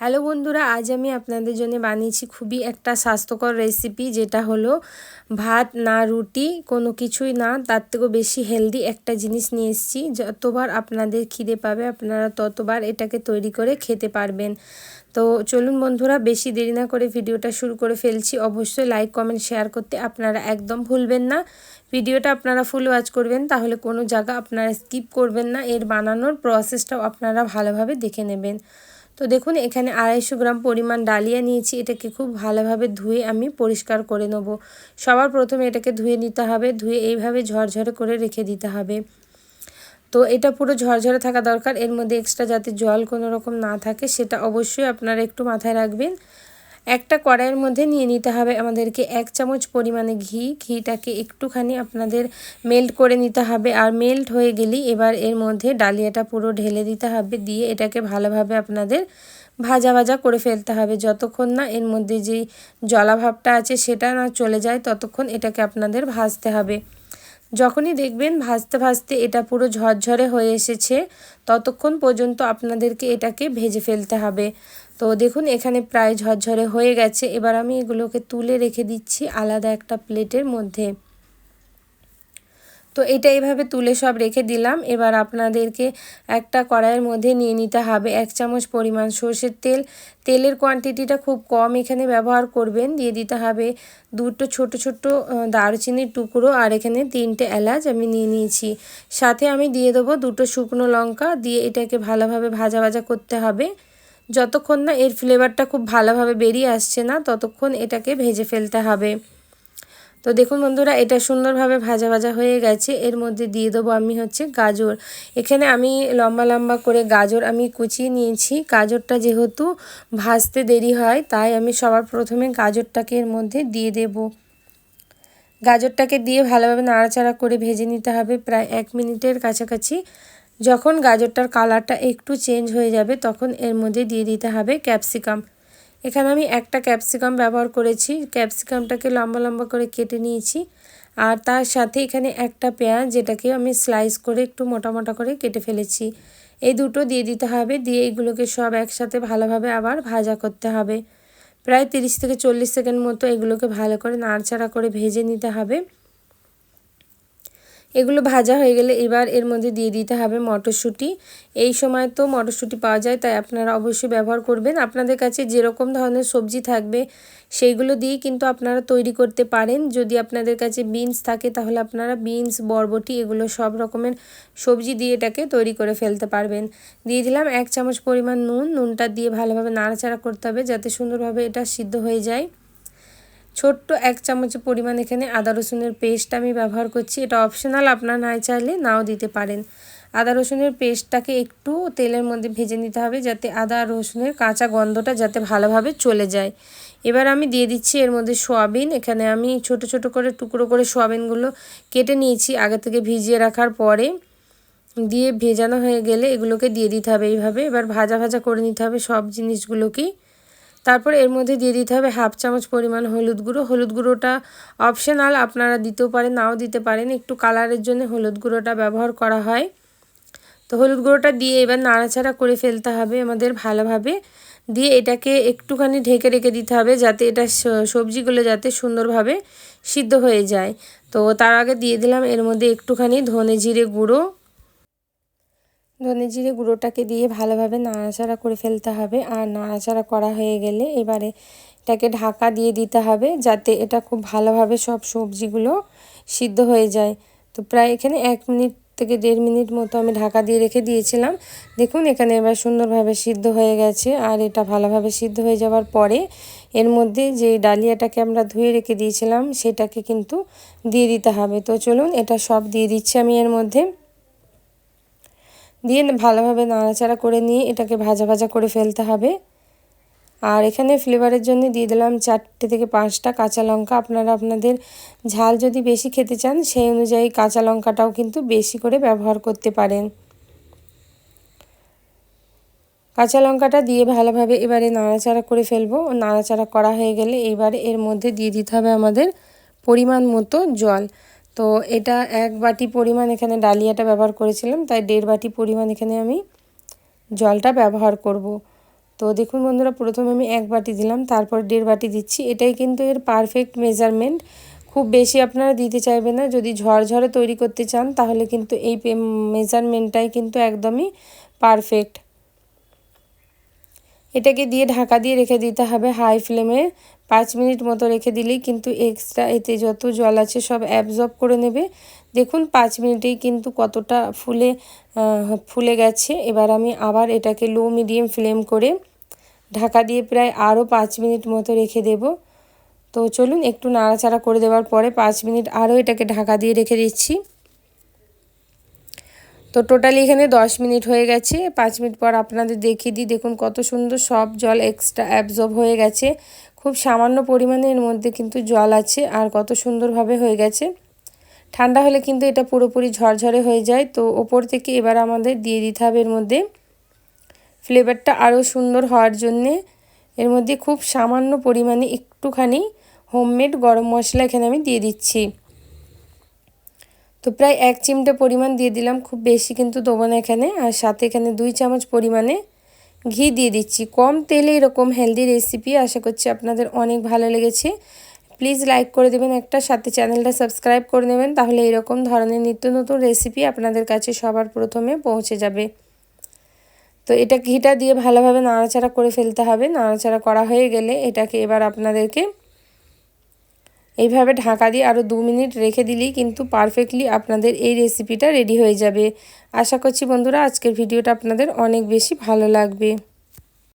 Hello বন্ধুরা, আজ আমি আপনাদের জন্য বানিয়েছি খুবই একটা স্বাস্থ্যকর রেসিপি যেটা হলো ভাত না রুটি, কোনো কিছুই না, তার থেকেও বেশি হেলদি একটা জিনিস নিয়ে এসেছি। যতবার আপনাদের খিদে পাবে, আপনারা ততবার এটাকে তৈরি করে খেতে পারবেন। তো চলুন বন্ধুরা, বেশি দেরি না করে ভিডিওটা শুরু করে ফেলছি। অবশ্যই লাইক কমেন্ট শেয়ার করতে আপনারা একদম ভুলবেন না। ভিডিওটা আপনারা ফুল ওয়াচ করবেন, তাহলে কোনো জায়গা আপনারা স্কিপ করবেন না। এর বানানোর প্রসেসটাও আপনারা ভালোভাবে দেখে নেবেন। তো দেখুন, এখানে আড়াইশো গ্রাম পরিমাণ ডালিয়া নিয়েছি। এটাকে খুব ভালোভাবে ধুয়ে আমি পরিষ্কার করে নেব। সবার প্রথমে এটাকে ধুয়ে নিতে হবে। ধুয়ে এইভাবে ঝরঝরে করে রেখে দিতে হবে। তো এটা পুরো ঝরঝরে থাকা দরকার। এর মধ্যে এক্সট্রা যাতে জল কোনো রকম না থাকে, সেটা অবশ্যই আপনারা একটু মাথায় রাখবেন। একটা কড়াইয়ের মধ্যে নিয়ে নিতে হবে আমাদেরকে এক চামচ পরিমাণে ঘি। ঘিটাকে একটুখানি আপনাদের মেল্ট করে নিতে হবে। আর মেল্ট হয়ে গেলেই এবার এর মধ্যে ডালিয়াটা পুরো ঢেলে দিতে হবে। দিয়ে এটাকে ভালোভাবে আপনাদের ভাজা ভাজা করে ফেলতে হবে। যতক্ষণ না এর মধ্যে যেই জলাভাবটা আছে সেটা না চলে যায়, ততক্ষণ এটাকে আপনাদের ভাজতে হবে। যখনই দেখবেন ভাজতে ভাজতে এটা পুরো ঝরঝরে হয়ে এসেছে, ততক্ষণ পর্যন্ত আপনাদেরকে এটাকে ভেজে ফেলতে হবে। তো দেখুন, এখানে প্রায় ঝরঝরে হয়ে গেছে। এবার আমি এগুলোকে তুলে রেখে দিচ্ছি আলাদা একটা প্লেটের মধ্যে। তো এটা এইভাবে তুলে সব রেখে দিলাম। এবার আপনাদেরকে একটা কড়াইয়ের মধ্যে নিয়ে নিতে হবে এক চামচ পরিমাণ সর্ষের তেল। তেলের কোয়ান্টিটিটা খুব কম এখানে ব্যবহার করবেন। দিয়ে দিতে হবে দুটো ছোট ছোট দারুচিনির টুকরো আর এখানে তিনটে এলাচ আমি নিয়ে নিয়েছি। সাথে আমি দিয়ে দেবো দুটো শুকনো লঙ্কা। দিয়ে এটাকে ভালোভাবে ভাজা ভাজা করতে হবে। যতক্ষণ না এর ফ্লেভারটা খুব ভালোভাবে বেরিয়ে আসছে না, ততক্ষণ এটাকে ভেজে ফেলতে হবে। তো দেখুন বন্ধুরা, এটা সুন্দরভাবে ভাজা ভাজা হয়ে গেছে। এর মধ্যে দিয়ে দেবো আমি হচ্ছে গাজর। এখানে আমি লম্বা লম্বা করে গাজর আমি কুচিয়ে নিয়েছি। গাজরটা যেহেতু ভাজতে দেরি হয়, তাই আমি সবার প্রথমে গাজরটাকে এর মধ্যে দিয়ে দেব। গাজরটাকে দিয়ে ভালোভাবে নাড়াচাড়া করে ভেজে নিতে হবে প্রায় এক মিনিটের কাছাকাছি। যখন গাজরটার কালারটা একটু চেঞ্জ হয়ে যাবে, তখন এর মধ্যে দিয়ে দিতে হবে ক্যাপসিকাম এখানে আমি একটা ক্যাপসিকাম ব্যবহার করেছি। ক্যাপসিকামটাকে লম্বা লম্বা করে কেটে নিয়েছি। আর তার সাথে এখানে একটা পেঁয়াজ, যেটাকে আমি স্লাইস করে একটু মোটা মোটা করে কেটে ফেলেছি। এই দুটো দিয়ে দিতে হবে। দিয়ে এগুলোকে সব একসাথে ভালোভাবে আবার ভাজা করতে হবে। প্রায় তিরিশ থেকে চল্লিশ সেকেন্ড মতো এগুলোকে ভালো করে নাড়চাড়া করে ভেজে নিতে হবে। এগুলো ভাজা হয়ে গেলে এবার এর মধ্যে দিয়ে দিতে হবে মটরশুঁটি। এই সময় তো মটরশুঁটি পাওয়া যায়, তাই আপনারা অবশ্যই ব্যবহার করবেন। আপনাদের কাছে যেরকম ধরনের সবজি থাকবে, সেইগুলো দিয়েই কিন্তু আপনারা তৈরি করতে পারেন। যদি আপনাদের কাছে বিনস থাকে, তাহলে আপনারা বিনস, বরবটি, এগুলো সব রকমের সবজি দিয়ে এটাকে তৈরি করে ফেলতে পারবেন। দিয়ে দিলাম এক চামচ পরিমাণ নুন। নুনটা দিয়ে ভালোভাবে নাড়াচাড়া করতে হবে, যাতে সুন্দরভাবে এটা সিদ্ধ হয়ে যায়। ছোট্ট এক চামচের পরিমাণ এখানে আদা রসুনের পেস্ট আমি ব্যবহার করছি। এটা অপশনাল আপনার নাই চাইলে নাও দিতে পারেন। আদা রসুনের পেস্টটাকে একটু তেলের মধ্যে ভেজে নিতে হবে যাতে আদা রসুনের কাঁচা গন্ধটা যাতে ভালোভাবে চলে যায়। এবার আমি দিয়ে দিচ্ছি এর মধ্যে সোয়াবিন। এখানে আমি ছোট ছোট করে টুকরো করে সোয়াবিনগুলো কেটে নিয়েছি আগে থেকে ভিজিয়ে রাখার পরে। দিয়ে ভেজানো হয়ে গেলে এগুলোকে দিয়ে দিতে হবে এইভাবে। এবার ভাজা ভাজা করে নিতে হবে সব জিনিসগুলোকেই তারপর এর মধ্যে দিয়ে দিতে হবে হাফ চামচ পরিমাণ হলুদ গুঁড়ো। হলুদ গুঁড়োটা অপশনাল আপনারা দিতেও পারেন, নাও দিতে পারেন। একটু কালারের জন্য হলুদ গুঁড়োটা ব্যবহার করা হয়। তো হলুদ গুঁড়োটা দিয়ে এবার নাড়াচাড়া করে ফেলতে হবে আমাদের ভালোভাবে। দিয়ে এটাকে একটুখানি ঢেকে রেখে দিতে হবে যাতে এটা সবজিগুলো যাতে সুন্দরভাবে সিদ্ধ হয়ে যায়। তো তার আগে দিয়ে দিলাম এর মধ্যে একটুখানি ধনে জিরে গুঁড়ো। ধনে জিরে গুঁড়োটাকে দিয়ে ভালোভাবে নাড়াচাড়া করে ফেলতে হবে। আর নাড়াচাড়া করা হয়ে গেলে এবারে এটাকে ঢাকা দিয়ে দিতে হবে যাতে এটা খুব ভালোভাবে সব সবজিগুলো সিদ্ধ হয়ে যায়। তো প্রায় এখানে এক মিনিট থেকে দেড় মিনিট মতো আমি ঢাকা দিয়ে রেখে দিয়েছিলাম। দেখুন, এখানে এবার সুন্দরভাবে সিদ্ধ হয়ে গেছে। আর এটা ভালোভাবে সিদ্ধ হয়ে যাওয়ার পরে এর মধ্যে যে ডালিয়াটাকে আমরা ধুয়ে রেখে দিয়েছিলাম, সেটাকে কিন্তু দিয়ে দিতে হবে। তো চলুন, এটা সব দিয়ে দিচ্ছি আমি এর মধ্যে। দিয়ে ভালোভাবে নাড়াচাড়া করে নিয়ে এটাকে ভাজা ভাজা করে ফেলতে হবে। আর এখানে ফ্লেভারের জন্য দিয়ে দিলাম চারটে থেকে পাঁচটা কাঁচা লঙ্কা। আপনারা আপনাদের ঝাল যদি বেশি খেতে চান, সেই অনুযায়ী কাঁচা লঙ্কাটাও কিন্তু বেশি করে ব্যবহার করতে পারেন। কাঁচা লঙ্কাটা দিয়ে ভালোভাবে এবারে নাড়াচাড়া করে ফেলব। নাড়াচাড়া করা হয়ে গেলে এবারে এর মধ্যে দিয়ে দিতে হবে আমাদের পরিমাণ মতো জল। তো এটা এক বাটি পরিমাণ এখানে ডালিয়াটা ব্যবহার করেছিলাম, তাই দেড় বাটি পরিমাণ এখানে আমি জলটা ব্যবহার করব। তো দেখুন বন্ধুরা, প্রথমে আমি এক বাটি দিলাম, তারপর দেড় বাটি দিচ্ছি। এটাই কিন্তু এর পারফেক্ট মেজারমেন্ট খুব বেশি আপনারা দিতে চাইবেন না, যদি ঝরঝরে তৈরি করতে চান, তাহলে কিন্তু এই মেজারমেন্টটাই কিন্তু একদমই পারফেক্ট এটাকে দিয়ে ঢাকা দিয়ে রেখে দিতে হবে হাই ফ্লেমে। পাঁচ মিনিট মতো রেখে দিলেই কিন্তু এক্সট্রা এতে যত জল আছে সব অ্যাবজর্ব করে নেবে। দেখুন পাঁচ মিনিটেই কিন্তু কতটা ফুলে ফুলে গেছে। এবার আমি আবার এটাকে লো মিডিয়াম ফ্লেম করে ঢাকা দিয়ে প্রায় আরও পাঁচ মিনিট মতো রেখে দেব। তো চলুন একটু নাড়াচাড়া করে দেওয়ার পরে পাঁচ মিনিট আরও এটাকে ঢাকা দিয়ে রেখে দিচ্ছি। তো টোটালি এখানে দশ মিনিট হয়ে গেছে। পাঁচ মিনিট পর আপনাদের দেখিয়ে দিই। দেখুন কত সুন্দর সব জল এক্সট্রা অ্যাবজর্ব হয়ে গেছে। খুব সামান্য পরিমাণে এর মধ্যে কিন্তু জল আছে আর কত সুন্দরভাবে হয়ে গেছে। ঠান্ডা হলে কিন্তু এটা পুরোপুরি ঝরঝরে হয়ে যায়। তো ওপর থেকে এবার আমাদের দিয়ে দিতে হবে এর মধ্যে ফ্লেভারটা আরও সুন্দর হওয়ার জন্যে। এর মধ্যে খুব সামান্য পরিমাণে একটুখানি হোমমেড গরম মশলা এখানে আমি দিয়ে দিচ্ছি। তো প্রায় এক চিমটে পরিমাণ দিয়ে দিলাম, খুব বেশি কিন্তু দেবো না এখানে। আর সাথে এখানে দুই চামচ পরিমাণে ঘি দিয়ে দিচ্ছি। কম তেলে এরকম হেলদি রেসিপি আশা করছি আপনাদের অনেক ভালো লেগেছে। প্লিজ লাইক করে দেবেন, একটা সাথে চ্যানেলটা সাবস্ক্রাইব করে নেবেন, তাহলে এরকম ধরনের নিত্য নতুন রেসিপি আপনাদের কাছে সবার প্রথমে পৌঁছে যাবে। তো এটা ঘিটা দিয়ে ভালোভাবে নাড়াচাড়া করে ফেলতে হবে। নাড়াচাড়া করা হয়ে গেলে এটাকে এবার আপনাদেরকে এইভাবে ঢাকা দিয়ে আরও দু মিনিট রেখে দিলেই কিন্তু পারফেক্টলি আপনাদের এই রেসিপিটা রেডি হয়ে যাবে। আশা করছি বন্ধুরা, আজকের ভিডিওটা আপনাদের অনেক বেশি ভালো লাগবে।